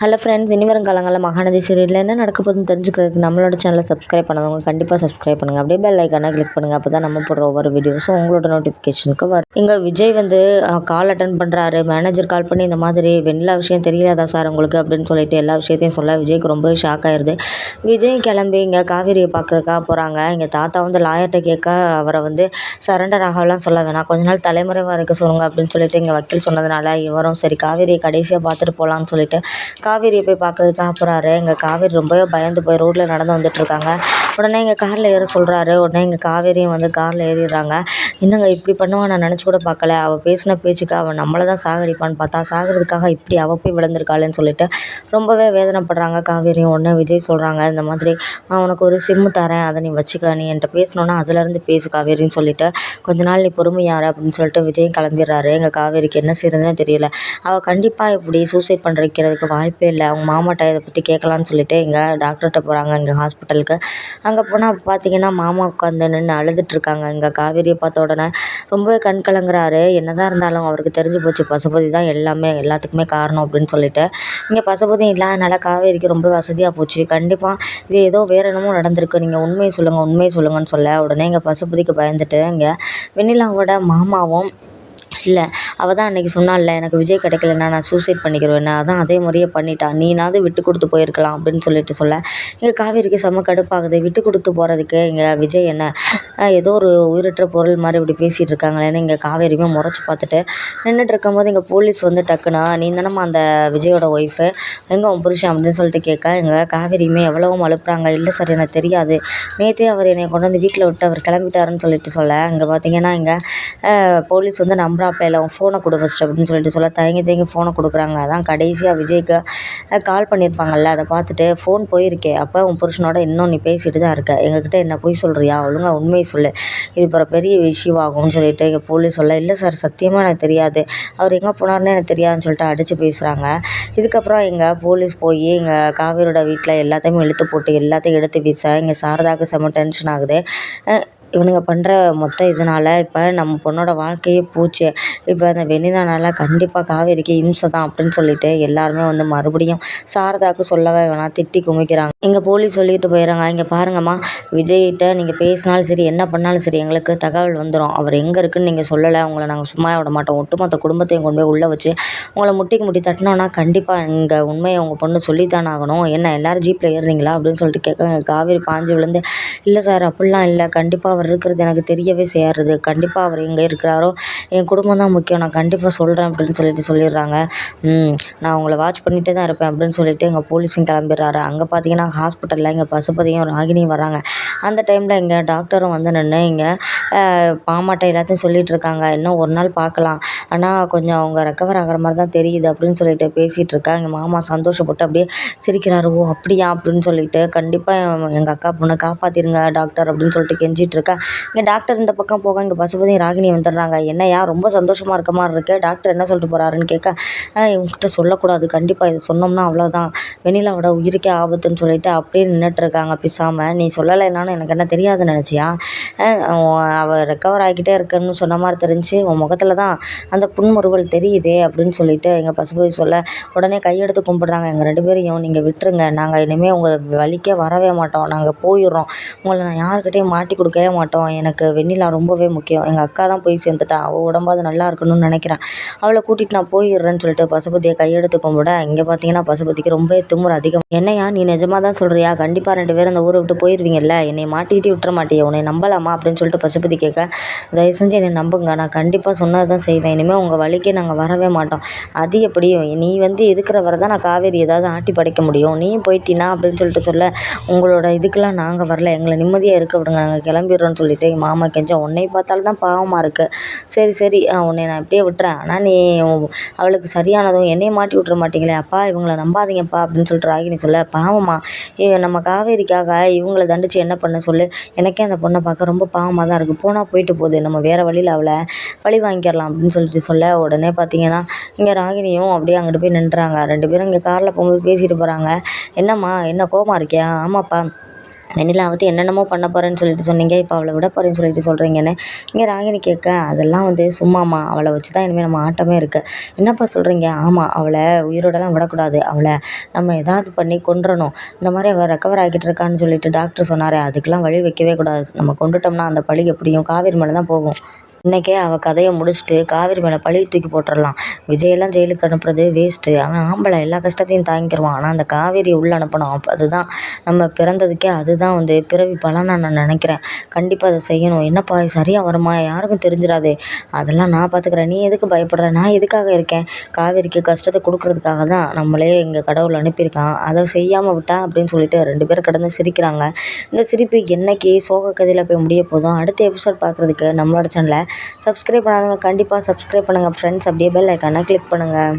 Hello friends இனி வரும் காலங்களில் மகாநதி சீரியலில் என்ன நடக்க போகுதுன்னு தெரிஞ்சுக்கிறதுக்கு நம்மளோட சேனலை சப்ஸ்கிரைப் பண்ணவங்க கண்டிப்பாக சப்ஸ்கிரைப் பண்ணுங்கள் அப்படியே பெல் ஐக்கானை கிளிக் பண்ணுங்கள் அப்போ தான் நம்ம போடுற ஒவ்வொரு வீடியோஸும் உங்களோட நோட்டிஃபிகேஷனுக்கு வரும். இங்கே விஜய் வந்து கால் அட்டன் பண்ணுறாரு மேனேஜர் கால் பண்ணி இந்த மாதிரி வெண்ணிலா விஷயம் தெரியாதா சார் உங்களுக்கு? அப்படின்னு சொல்லிட்டு எல்லா விஷயத்தையும் சொல்ல விஜய்க்கு ரொம்ப ஷாக் ஆயிடுது விஜய் கிளம்பி இங்கே காவேரியை பார்க்கறதுக்காக போகிறாங்க இங்கே தாத்தா வந்து லாயர்கிட்ட கேட்க அவரை வந்து சரண்டர் ஆகலாம் சொல்ல வேணாம். கொஞ்ச நாள் தலைமுறை வரைக்கும் சொல்லுங்க. அப்படின்னு சொல்லிட்டு இங்கே வக்கீல் சொன்னதுனால இவரும் சரி காவேரியை கடைசியாக பார்த்துட்டு போகலான்னு சொல்லிட்டு காவேரியை போய் பார்க்கறதுக்காக போகிறாரு இங்கே காவேரி ரொம்பவே பயந்து போய் ரோட்டில் நடந்து வந்துட்டுருக்காங்க. உடனே இங்கே காரில் ஏற சொல்கிறாரு உடனே இங்கே காவேரியும் வந்து காரில் ஏறிடுறாங்க. என்னங்க இப்படி பண்ணுவான் நான் நினச்சி கூட பார்க்கல. அவள் பேசின பேச்சுக்கு அவன் நம்மளை தான் சாகடிப்பான்னு பார்த்தா சாகிறதுக்காக இப்படி அவள் போய் விழுந்திருக்காளேன்னு சொல்லிட்டு ரொம்பவே வேதனைப்படுறாங்க காவேரியும். உடனே விஜய் சொல்கிறாங்க இந்த மாதிரி நான் உனக்கு ஒரு சிம்மு தரேன். அதை நீ வச்சுக்க. நீ என்கிட்ட பேசணுன்னா அதுலேருந்து பேசு காவேரின்னு சொல்லிட்டு கொஞ்ச நாள் நீ பொறுமையாரு அப்படின்னு சொல்லிட்டு விஜய் கிளம்பிடுறாரு. எங்கள் காவேரிக்கு என்ன செய்யறதுன்னு தெரியல. அவள் கண்டிப்பாக இப்படி சூசைட் பண்ண வைக்கிறதுக்கு வாய்ப்பே இல்லை. அவங்க மாமாட்ட இதை பற்றி கேட்கலான்னு சொல்லிட்டு இங்கே டாக்டர்கிட்ட போகிறாங்க இங்கே ஹாஸ்பிட்டலுக்கு அங்கே போனால் பார்த்தீங்கன்னா மாமா உட்காந்து நின்று அழுதுட்ருக்காங்க இங்கே காவேரியை பார்த்த உடனே ரொம்பவே கண் கலங்குறாரு. என்னதான் இருந்தாலும் அவருக்கு தெரிஞ்சு போச்சு பசுபதி தான் எல்லாமே எல்லாத்துக்குமே காரணம் அப்படின்னு சொல்லிட்டு. இங்கே பசுபதி இல்லாதனால காவேரிக்கு ரொம்ப வசதியாக போச்சு. கண்டிப்பாக இது ஏதோ வேறு என்னமோ நடந்திருக்கு. நீங்கள் உண்மையை சொல்லுங்கள் உண்மையை சொல்லுங்கன்னு சொல்ல உடனே இங்கே பசுபதிக்கு பயந்துட்டு இங்கே வெண்ணிலாவோட மாமாவும் இல்லை அவள் தான் அன்றைக்கி சொன்னாள்ல எனக்கு விஜய் கிடைக்கலன்னா நான் சூசைட் பண்ணிக்கிருவேன்னு. அதான் அதே முறையே பண்ணிட்டான் நீனாவது விட்டு கொடுத்து போயிருக்கலாம் அப்படின்னு சொல்லிட்டு சொல்ல. இங்கே காவேரிக்கு செம்ம கடுப்பாகுது. விட்டு கொடுத்து போகிறதுக்கு இங்கே விஜய் என்ன? ஏதோ ஒரு உயிரற்ற பொருள் மாதிரி இப்படி பேசிகிட்டு இருக்காங்களேன்னு இங்கே காவேரியுமே முறைச்சி பார்த்துட்டு நின்றுட்டு இருக்கும்போது இங்கே போலீஸ் வந்து டக்குனா நீ தானம்மா அந்த விஜயோட ஒய்ஃபு எங்கே உன் புருஷன்? அப்படின்னு சொல்லிட்டு கேட்க இங்கே காவேரியுமே எவ்வளவும் அழுப்புறாங்க. இல்லை சார் எனக்கு தெரியாது. நேற்றே அவர் என்னை கொண்டு வந்து வீட்டில் விட்டு அவர் கிளம்பிட்டாருன்னு சொல்லிட்டு சொல்ல. இங்கே பார்த்தீங்கன்னா இங்கே போலீஸ் வந்து நம்புறாப்புல உன் ஃபோன் கொடு ஃபஸ்ட்டு அப்படின்னு சொல்லிட்டு சொல்ல தயங்கி தயங்கி ஃபோனை கொடுக்குறாங்க. அதான் கடைசியாக விஜய்க்கு கால் பண்ணியிருப்பாங்கல்ல அதை பார்த்துட்டு ஃபோன் போயிருக்கே அப்போ உன் புருஷனோட இன்னும் நீ பேசிட்டு தான் இருக்க. எங்ககிட்ட என்ன பொய் சொல்கிறியா ஒழுங்கா உண்மையை சொல்லு. இது பிற பெரிய விஷயம் ஆகும்னு சொல்லிட்டு இங்கே போலீஸ் சொல்ல இல்லை சார் சத்தியமாக எனக்கு தெரியாது. அவர் எங்கே போனார்னு எனக்கு தெரியாதுன்னு சொல்லிட்டு அடித்து பேசுகிறாங்க இதுக்கப்புறம் இங்கே போலீஸ் போய் இங்கே காவேரியோட வீட்டில் எல்லாத்தையுமே இழுத்து போட்டு எல்லாத்தையும் எடுத்து வீச இங்கே சாரதாவுக்கு செம்ம டென்ஷன் ஆகுது. இவனுங்க பண்ணுற மொத்த இதனால் இப்போ நம்ம பொண்ணோட வாழ்க்கையே போச்சு. இப்போ அந்த வெண்ணிலானால் கண்டிப்பாக காவேரிக்கு இம்சை தான் அப்படின்னு சொல்லிட்டு எல்லாருமே வந்து மறுபடியும் சாரதாவுக்கு சொல்லவே வேணாம் திட்டி குமிக்கிறாங்க. இங்கே போலீஸ் சொல்லிட்டு போயிடுறாங்க இங்கே பாருங்கம்மா விஜய்கிட்ட நீங்கள் பேசினாலும் சரி என்ன பண்ணாலும் சரி எங்களுக்கு தகவல் வந்துடும் அவர் எங்கே இருக்குன்னு நீங்கள் சொல்லலை. உங்களை நாங்கள் சும்மா விட மாட்டோம். ஒட்டுமொத்த குடும்பத்தையும் கொண்டு போய் உள்ளே வச்சு உங்களை முட்டிக்கு முட்டி தட்டினோன்னா கண்டிப்பாக இங்கே உண்மையை உங்கள் பொண்ணு சொல்லித்தான் ஆகணும். என்ன எல்லோரும் ஜீப்பில் ஏறுறீங்களா அப்படின்னு சொல்லிட்டு கேட்க காவேரி பாஞ்சு விழுந்து இல்லை சார் அப்படிலாம் இல்லை. கண்டிப்பாக அவர் இருக்கிறது எனக்கு தெரியவே செய்யறது கண்டிப்பாக அவர் எங்கே இருக்கிறாரோ என் குடும்பம் தான் முக்கியம். நான் கண்டிப்பாக சொல்கிறேன் அப்படின்னு சொல்லிட்டு சொல்லிடுறாங்க. நான் உங்களை வாட்ச் பண்ணிகிட்டே தான் இருப்பேன் அப்படின்னு சொல்லிட்டு எங்கள் போலீஸும் கிளம்பிடுறாரு. அங்கே பார்த்தீங்கன்னா ஹாஸ்பிட்டலில் இங்கே பசுபதியும் ராகினியும் வராங்க. அந்த டைமில் இங்கே டாக்டரும் வந்து நின்று இங்கே பாமாட்டை எல்லாத்தையும் சொல்லிகிட்டு இருக்காங்க. இன்னும் ஒரு நாள் பார்க்கலாம். ஆனால் கொஞ்சம் அவங்க ரெக்கவர் ஆகிற மாதிரி தான் தெரியுது அப்படின்னு சொல்லிட்டு பேசிகிட்டு இருக்கா. எங்கள் மாமா சந்தோஷப்பட்டு அப்படியே சிரிக்கிறாரு. ஓ அப்படியா? அப்படின்னு சொல்லிட்டு கண்டிப்பாக எங்கள் அக்கா பொண்ணை காப்பாற்றிருங்க டாக்டர் அப்படின்னு சொல்லிட்டு கெஞ்சிட்டு இருக்கா. இங்கே டாக்டர் இந்த பக்கம் போக இங்கே பசுபதியும் ராகினி வந்துடுறாங்க. என்னையா ரொம்ப சந்தோஷமாக இருக்க மாதிரி இருக்கு. டாக்டர் என்ன சொல்லிட்டு போகிறாருன்னு கேட்க இவங்ககிட்ட சொல்லக்கூடாது. கண்டிப்பாக இது சொன்னோம்னா அவ்வளோதான் வெண்ணிலாவோட உயிருக்கே ஆபத்துன்னு சொல்லிட்டு அப்படியே நின்றுட்டு இருக்காங்க பிசாமல் நீ சொல்லலைனாலும் எனக்கு என்ன தெரியாதுன்னு நினச்சியா? அவள் ரெக்கவர் ஆகிக்கிட்டே இருக்குன்னு சொன்ன மாதிரி தெரிஞ்சு உன் முகத்தில் தான் அந்த புன்முறுவல் தெரியுதே அப்படின்னு சொல்லிட்டு எங்கள் பசுபதி சொல்ல உடனே கையெடுத்து கும்பிட்றாங்க. எங்கள் ரெண்டு பேரையும் நீங்கள் விட்டுருங்க. நாங்கள் இனிமேல் உங்கள் வழிக்கே வரவே மாட்டோம். நாங்கள் போயிடுறோம். உங்களை நான் யாருக்கிட்டேயும் மாட்டி கொடுக்கவே மாட்டோம். எனக்கு வெண்ணிலா ரொம்பவே முக்கியம். எங்கள் அக்கா தான் போய் சேர்ந்துட்டா. அவள் உடம்பாவது நல்லா இருக்கணும்னு நினைக்கிறேன். அவளை கூட்டிகிட்டு நான் போயிடுறேன்னு சொல்லிட்டு பசுபதியை கையெடுத்து கும்பிட இங்கே பார்த்தீங்கன்னா பசுபதிக்கு ரொம்ப திமுறை அதிகம். என்னையா நீ நிஜமாக தான் சொல்கிறியா கண்டிப்பாக ரெண்டு பேரும் அந்த ஊரை விட்டு போயிடுவீங்கல்ல என்னை மாட்டிக்கிட்டு விட்டுற மாட்டியா? உன்னை நம்பலாமா? அப்படின்னு சொல்லிட்டு பசுபதி கேட்க தயவு செஞ்சு என்னை நம்புங்க. நான் கண்டிப்பாக சொன்னது தான் செய்வேன். இனிமேல் உங்கள் வழிக்கே நாங்கள் வரவே மாட்டோம். அது எப்படியும்? நீ வந்து இருக்கிற வரை தான் நான் காவேரி ஏதாவது ஆட்டி படைக்க முடியும். நீயும் போயிட்டினா? அப்படின்னு சொல்லிட்டு சொல்ல உங்களோட இதுக்கெல்லாம் நாங்கள் வரல. எங்களை நிம்மதியாக இருக்க விடுங்க. நாங்கள் கிளம்பிடுறோன்னு சொல்லிட்டு எங்கள் மாமா கெஞ்ச உன்னை பார்த்தாலும் தான் பாவமாக இருக்குது சரி. சரி உன்னை நான் இப்படியே விட்டுறேன். ஆனால் நீ அவளுக்கு சரியானதும் என்னையை மாட்டி விட்ற மாட்டீங்களே. அப்பா இவங்கள நம்பாதீங்கப்பா. அப்படின்னு சொல்லிட்டு ராகினி சொல்ல பாவமா? நம்ம காவேரிக்காக இவங்கள தண்டித்து என்ன பண்ண சொல்லு? எனக்கே அந்த பொண்ணை பார்க்க ரொம்ப பாவமாக தான் இருக்குது போனால் போயிட்டு போகுது. நம்ம வேறு வழியில் அவளை பழி வாங்கிடலாம் அப்படின்னு சொல்லிட்டு சொல்ல உடனே பார்த்தீங்கன்னா இங்கே ராகினியும் அப்படியே அங்கிட்டு போய் நின்றுறாங்க ரெண்டு பேரும் இங்கே காரில் போகும்போது பேசிட்டு போகிறாங்க என்னம்மா என்ன கோவமாக இருக்கியா? ஆமாப்பா. வெண்ணிலா வந்து என்னென்னமோ பண்ண போகிறேன்னு சொல்லிட்டு சொன்னீங்க இப்போ அவளை விட போகிறேன்னு சொல்லிட்டு சொல்கிறீங்கன்னு இங்கே ராகினி கேட்க அதெல்லாம் வந்து சும்மாம்மா அவளை வச்சு தான் இனிமேல் நம்ம ஆட்டமே இருக்குது என்னப்பா சொல்கிறீங்க ஆமாம் அவளை உயிரோடலாம் விடக்கூடாது. அவளை நம்ம ஏதாவது பண்ணி கொன்றணும். இந்த மாதிரி அவள் ரெக்கவர் ஆகிட்டு இருக்கான்னு சொல்லிட்டு டாக்டர் சொன்னார். அதுக்கெல்லாம் வழி வைக்கவே கூடாது. நம்ம கொண்டுட்டோம்னா அந்த பழி எப்படியும் காவேரி மேலே தான் போகும். இன்றைக்கே அவள் கதையை முடிச்சுட்டு காவேரி மேலே பழி தூக்கி போட்டுடலாம் விஜயெல்லாம் ஜெயிலுக்கு அனுப்புறது வேஸ்ட்டு அவன் ஆம்பளை எல்லா கஷ்டத்தையும் தாங்கிக்கிடுவான் ஆனால் அந்த காவேரியை உள்ளே அனுப்பணும். அப்போ அதுதான் நம்ம பிறந்ததுக்கே அதுதான் வந்து பிறவி பலனாக நான் நினைக்கிறேன். கண்டிப்பாக அதை செய்யணும். என்னப்பா சரியாக வருமா? யாருக்கும் தெரிஞ்சிடாது அதெல்லாம் நான் பார்த்துக்கிறேன் நீ எதுக்கு பயப்படுற? நான் எதுக்காக இருக்கேன்? காவேரிக்கு கஷ்டத்தை கொடுக்கறதுக்காக தான் நம்மளே இங்கே கடவுள் அனுப்பியிருக்கான். அதை செய்யாமல் விட்டா அப்படின்னு சொல்லிட்டு ரெண்டு பேரும் கடந்து சிரிக்கிறாங்க. இந்த சிரிப்பு என்னைக்கு சோக கதையில் போய் முடிய போதும் அடுத்த எபிசோட் பார்க்குறதுக்கு நம்மளோட சேனலை சப்ஸ்கிரைப் பண்ணாதவங்க கண்டிப்பாக சப்ஸ்கிரைப் பண்ணுங்கள் ஃப்ரெண்ட்ஸ் அப்படியே பெல் ஐக்கானை கிளிக் பண்ணுங்கள்